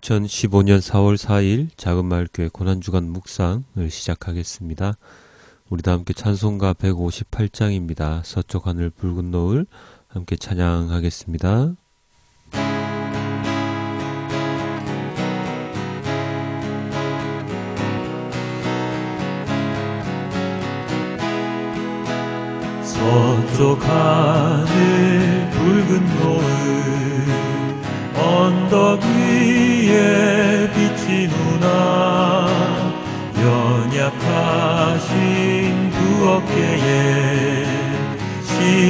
2015년 4월 4일 작은마을교회 고난주간 묵상을 시작하겠습니다. 우리 다 함께 찬송가 158장입니다. 서쪽 하늘 붉은 노을 함께 찬양하겠습니다. 서쪽 하늘 붉은 노을 언덕 위에 비치누나 연약하신 두 어깨에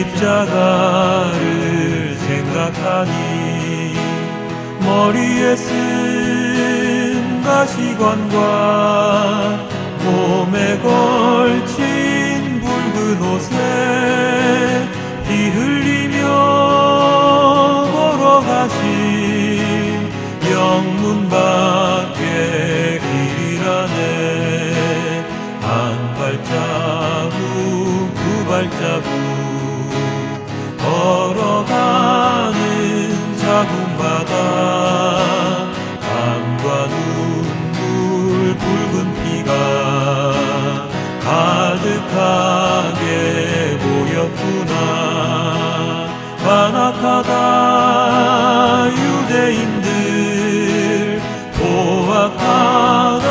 십자가를 생각하니 머리에 쓴 가시관과 몸에 걸친 붉은 옷에 피 흘리 자국 걸어가는 자국마다 땀과 눈물 붉은 피가 가득하게 보였구나. 반악하다 유대인들 포악하다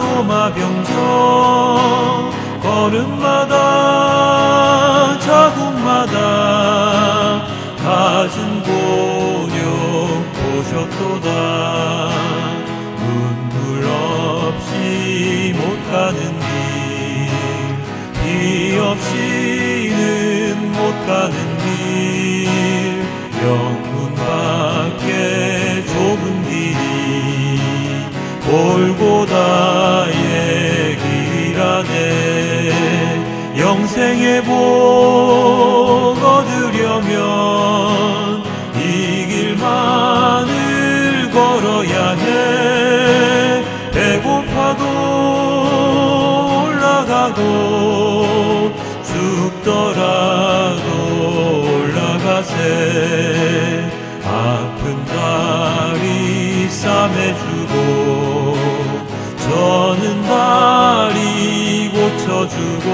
로마 병정 걸음마다 가는 길 영문 밖에 좁은 길이 골고다의 길이라네 영생의 복 싸매주고 저는 다리 고쳐주고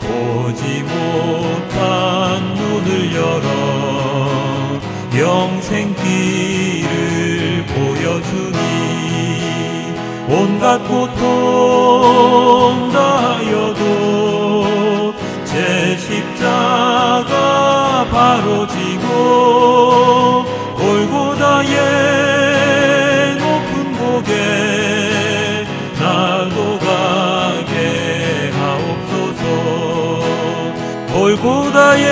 보지 못한 눈을 열어 영생길을 보여주니 온갖 고통 다하여도 제 십자가 바로 지 골고다의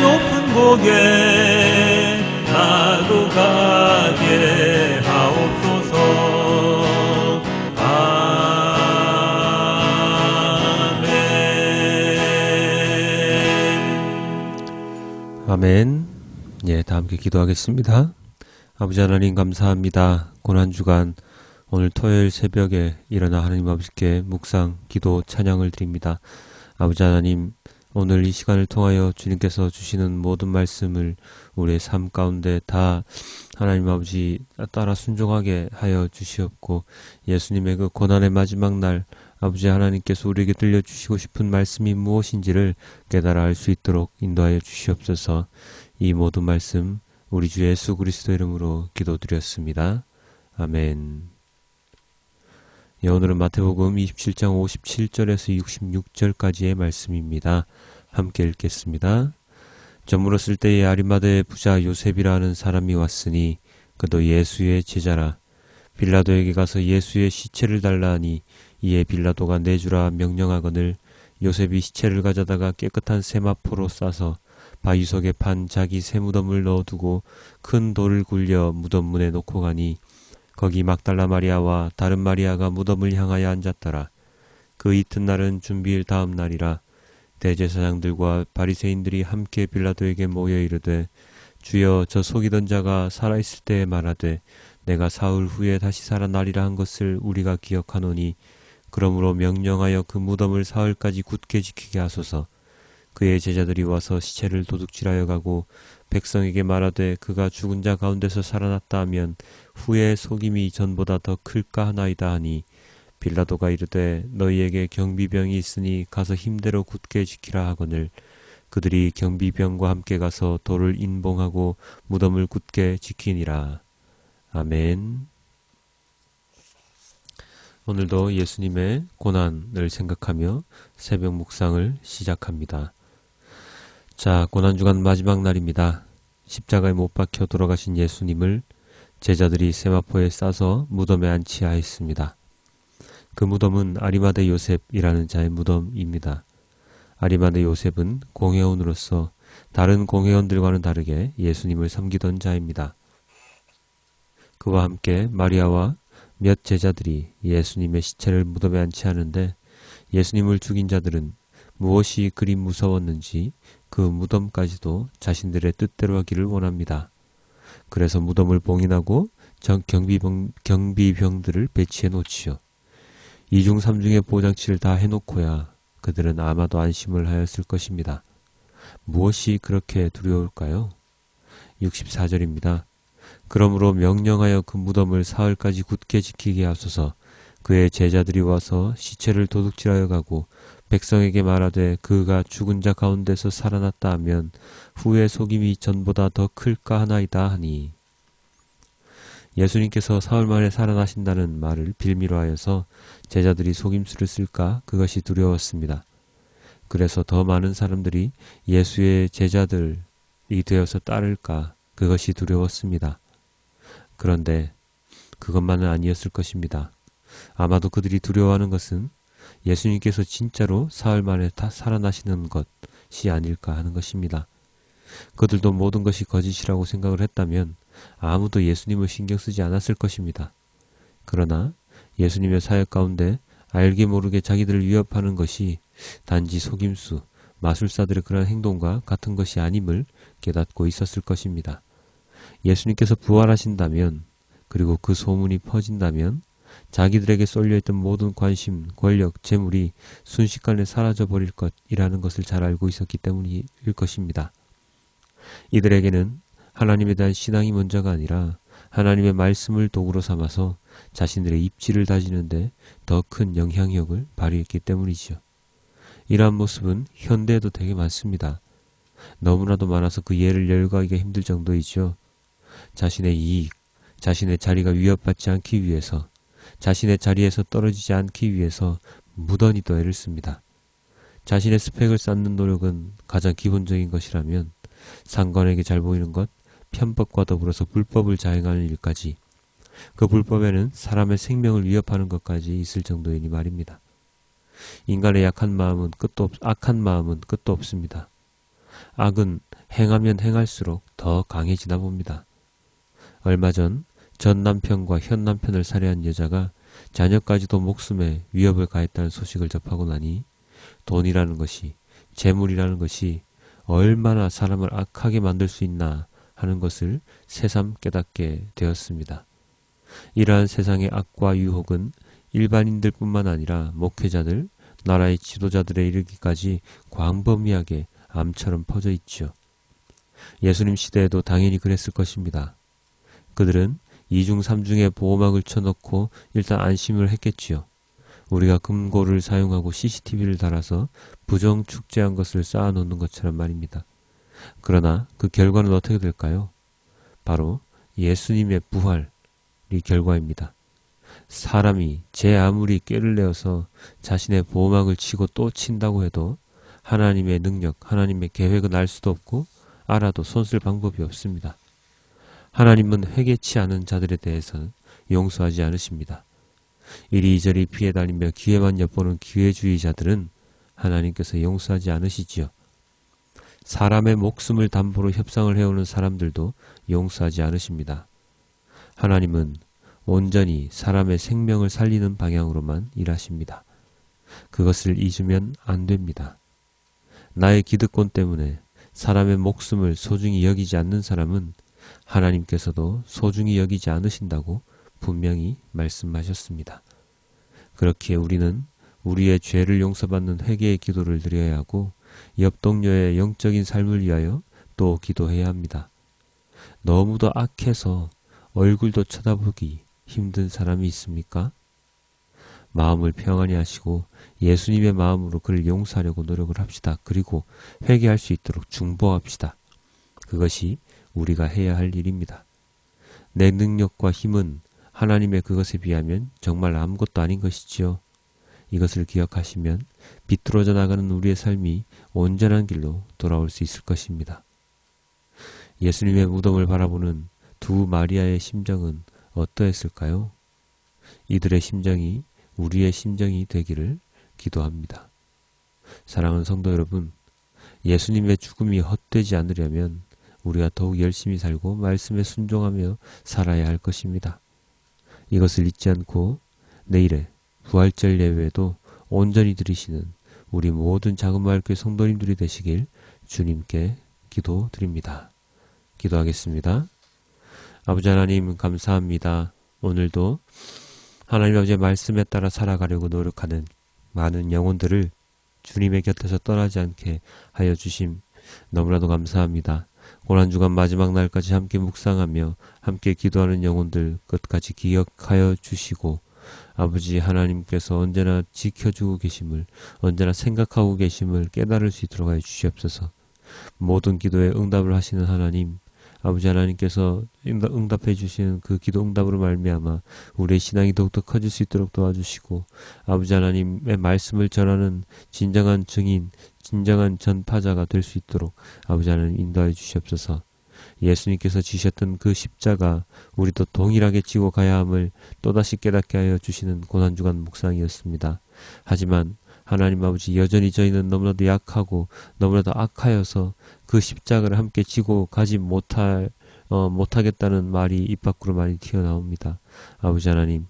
높은 복에 나도 가게 하옵소서 아멘 아멘. 예, 다 함께 기도하겠습니다. 아버지 하나님 감사합니다. 고난주간 오늘 토요일 새벽에 일어나 하나님 아버지께 묵상, 기도, 찬양을 드립니다. 아버지 하나님, 오늘 이 시간을 통하여 주님께서 주시는 모든 말씀을 우리의 삶 가운데 다 하나님 아버지 따라 순종하게 하여 주시옵고 예수님의 그 고난의 마지막 날 아버지 하나님께서 우리에게 들려주시고 싶은 말씀이 무엇인지를 깨달아 알 수 있도록 인도하여 주시옵소서 이 모든 말씀 우리 주 예수 그리스도 이름으로 기도드렸습니다. 아멘. 예, 오늘은 마태복음 27장 57절에서 66절까지의 말씀입니다. 함께 읽겠습니다. 저물었을 때에 아리마다의 부자 요셉이라는 사람이 왔으니 그도 예수의 제자라. 빌라도에게 가서 예수의 시체를 달라 하니 이에 빌라도가 내주라 명령하거늘 요셉이 시체를 가져다가 깨끗한 세마포로 싸서 바위 속에 판 자기 세무덤을 넣어두고 큰 돌을 굴려 무덤 문에 놓고 가니 거기 막달라 마리아와 다른 마리아가 무덤을 향하여 앉았더라. 그 이튿날은 준비일 다음 날이라 대제사장들과 바리새인들이 함께 빌라도에게 모여 이르되 주여 저 속이던 자가 살아있을 때에 말하되 내가 사흘 후에 다시 살아나리라 한 것을 우리가 기억하노니 그러므로 명령하여 그 무덤을 사흘까지 굳게 지키게 하소서. 그의 제자들이 와서 시체를 도둑질하여 가고 백성에게 말하되 그가 죽은 자 가운데서 살아났다 하면 후에 속임이 전보다 더 클까 하나이다 하니 빌라도가 이르되 너희에게 경비병이 있으니 가서 힘대로 굳게 지키라 하거늘 그들이 경비병과 함께 가서 돌을 인봉하고 무덤을 굳게 지키니라. 아멘. 오늘도 예수님의 고난을 생각하며 새벽 묵상을 시작합니다. 자, 고난주간 마지막 날입니다. 십자가에 못 박혀 돌아가신 예수님을 제자들이 세마포에 싸서 무덤에 안치하였습니다. 그 무덤은 아리마대 요셉이라는 자의 무덤입니다. 아리마대 요셉은 공회원으로서 다른 공회원들과는 다르게 예수님을 섬기던 자입니다. 그와 함께 마리아와 몇 제자들이 예수님의 시체를 무덤에 안치하는데 예수님을 죽인 자들은 무엇이 그리 무서웠는지 그 무덤까지도 자신들의 뜻대로 하기를 원합니다. 그래서 무덤을 봉인하고 경비병, 경비병들을 배치해 놓지요. 이중 삼중의 보장치를 다 해놓고야 그들은 아마도 안심을 하였을 것입니다. 무엇이 그렇게 두려울까요? 64절입니다. 그러므로 명령하여 그 무덤을 사흘까지 굳게 지키게 하소서 그의 제자들이 와서 시체를 도둑질하여 가고 백성에게 말하되 그가 죽은 자 가운데서 살아났다 하면 후에 속임이 전보다 더 클까 하나이다 하니 예수님께서 사흘 만에 살아나신다는 말을 빌미로 하여서 제자들이 속임수를 쓸까 그것이 두려웠습니다. 그래서 더 많은 사람들이 예수의 제자들이 되어서 따를까 그것이 두려웠습니다. 그런데 그것만은 아니었을 것입니다. 아마도 그들이 두려워하는 것은 예수님께서 진짜로 사흘 만에 다 살아나시는 것이 아닐까 하는 것입니다. 그들도 모든 것이 거짓이라고 생각을 했다면 아무도 예수님을 신경 쓰지 않았을 것입니다. 그러나 예수님의 사역 가운데 알게 모르게 자기들을 위협하는 것이 단지 속임수, 마술사들의 그런 행동과 같은 것이 아님을 깨닫고 있었을 것입니다. 예수님께서 부활하신다면 그리고 그 소문이 퍼진다면 자기들에게 쏠려있던 모든 관심, 권력, 재물이 순식간에 사라져 버릴 것이라는 것을 잘 알고 있었기 때문일 것입니다. 이들에게는 하나님에 대한 신앙이 먼저가 아니라 하나님의 말씀을 도구로 삼아서 자신들의 입지를 다지는데 더 큰 영향력을 발휘했기 때문이지요. 이러한 모습은 현대에도 되게 많습니다. 너무나도 많아서 그 예를 열거하기가 힘들 정도이죠. 자신의 이익, 자신의 자리가 위협받지 않기 위해서, 자신의 자리에서 떨어지지 않기 위해서 무던히 더 애를 씁니다. 자신의 스펙을 쌓는 노력은 가장 기본적인 것이라면 상관에게 잘 보이는 것, 편법과 더불어서 불법을 자행하는 일까지 그 불법에는 사람의 생명을 위협하는 것까지 있을 정도이니 말입니다. 인간의 약한 마음은 끝도 없, 악한 마음은 끝도 없습니다. 악은 행하면 행할수록 더 강해지나 봅니다. 얼마 전 전 남편과 현 남편을 살해한 여자가 자녀까지도 목숨에 위협을 가했다는 소식을 접하고 나니 돈이라는 것이 재물이라는 것이 얼마나 사람을 악하게 만들 수 있나 하는 것을 새삼 깨닫게 되었습니다. 이러한 세상의 악과 유혹은 일반인들뿐만 아니라 목회자들, 나라의 지도자들에 이르기까지 광범위하게 암처럼 퍼져 있죠. 예수님 시대에도 당연히 그랬을 것입니다. 그들은 이중 삼중의 보호막을 쳐놓고 일단 안심을 했겠지요. 우리가 금고를 사용하고 CCTV를 달아서 부정 축제한 것을 쌓아놓는 것처럼 말입니다. 그러나 그 결과는 어떻게 될까요? 바로 예수님의 부활이 결과입니다. 사람이 제 아무리 깨를 내어서 자신의 보호막을 치고 또 친다고 해도 하나님의 능력, 하나님의 계획은 알 수도 없고 알아도 손쓸 방법이 없습니다. 하나님은 회개치 않은 자들에 대해서는 용서하지 않으십니다. 이리저리 피해 다니며 기회만 엿보는 기회주의자들은 하나님께서 용서하지 않으시지요. 사람의 목숨을 담보로 협상을 해오는 사람들도 용서하지 않으십니다. 하나님은 온전히 사람의 생명을 살리는 방향으로만 일하십니다. 그것을 잊으면 안 됩니다. 나의 기득권 때문에 사람의 목숨을 소중히 여기지 않는 사람은 하나님께서도 소중히 여기지 않으신다고 분명히 말씀하셨습니다. 그렇기에 우리는 우리의 죄를 용서받는 회개의 기도를 드려야 하고 옆 동료의 영적인 삶을 위하여 또 기도해야 합니다. 너무도 악해서 얼굴도 쳐다보기 힘든 사람이 있습니까? 마음을 평안히 하시고 예수님의 마음으로 그를 용서하려고 노력을 합시다. 그리고 회개할 수 있도록 중보합시다. 그것이 우리가 해야 할 일입니다. 내 능력과 힘은 하나님의 그것에 비하면 정말 아무것도 아닌 것이지요. 이것을 기억하시면 비틀어져 나가는 우리의 삶이 온전한 길로 돌아올 수 있을 것입니다. 예수님의 무덤을 바라보는 두 마리아의 심정은 어떠했을까요? 이들의 심정이 우리의 심정이 되기를 기도합니다. 사랑하는 성도 여러분, 예수님의 죽음이 헛되지 않으려면 우리가 더욱 열심히 살고 말씀에 순종하며 살아야 할 것입니다. 이것을 잊지 않고 내일의 부활절 예외에도 온전히 들으시는 우리 모든 작은 마을교회 성도님들이 되시길 주님께 기도드립니다. 기도하겠습니다. 아버지 하나님 감사합니다. 오늘도 하나님 아버지의 말씀에 따라 살아가려고 노력하는 많은 영혼들을 주님의 곁에서 떠나지 않게 하여 주심 너무나도 감사합니다. 고난 주간 마지막 날까지 함께 묵상하며 함께 기도하는 영혼들 끝까지 기억하여 주시고 아버지 하나님께서 언제나 지켜주고 계심을 언제나 생각하고 계심을 깨달을 수 있도록 하여 주시옵소서. 모든 기도에 응답을 하시는 하나님 아버지 하나님께서 응답해 주시는 그 기도 응답으로 말미암아 우리의 신앙이 더욱더 커질 수 있도록 도와주시고 아버지 하나님의 말씀을 전하는 진정한 증인, 진정한 전파자가 될 수 있도록 아버지 하나님 인도해 주시옵소서. 예수님께서 지셨던 그 십자가 우리도 동일하게 지고 가야 함을 또다시 깨닫게 하여 주시는 고난주간 묵상이었습니다. 하지만 하나님 아버지 여전히 저희는 너무나도 약하고 너무나도 악하여서 그 십자가를 함께 지고 가지 못할 어, 못하겠다는 말이 입 밖으로 많이 튀어나옵니다. 아버지 하나님,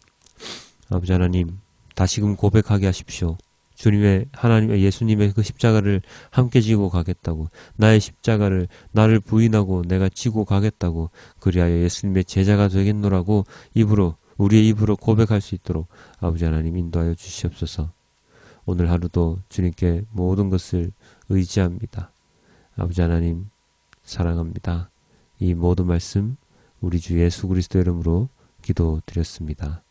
아버지 하나님, 다시금 고백하게 하십시오. 주님의 하나님의 예수님의 그 십자가를 함께 지고 가겠다고 나의 십자가를 나를 부인하고 내가 지고 가겠다고 그리하여 예수님의 제자가 되겠노라고 입으로 우리의 입으로 고백할 수 있도록 아버지 하나님 인도하여 주시옵소서. 오늘 하루도 주님께 모든 것을 의지합니다. 아버지 하나님 사랑합니다. 이 모든 말씀 우리 주 예수 그리스도 이름으로 기도드렸습니다.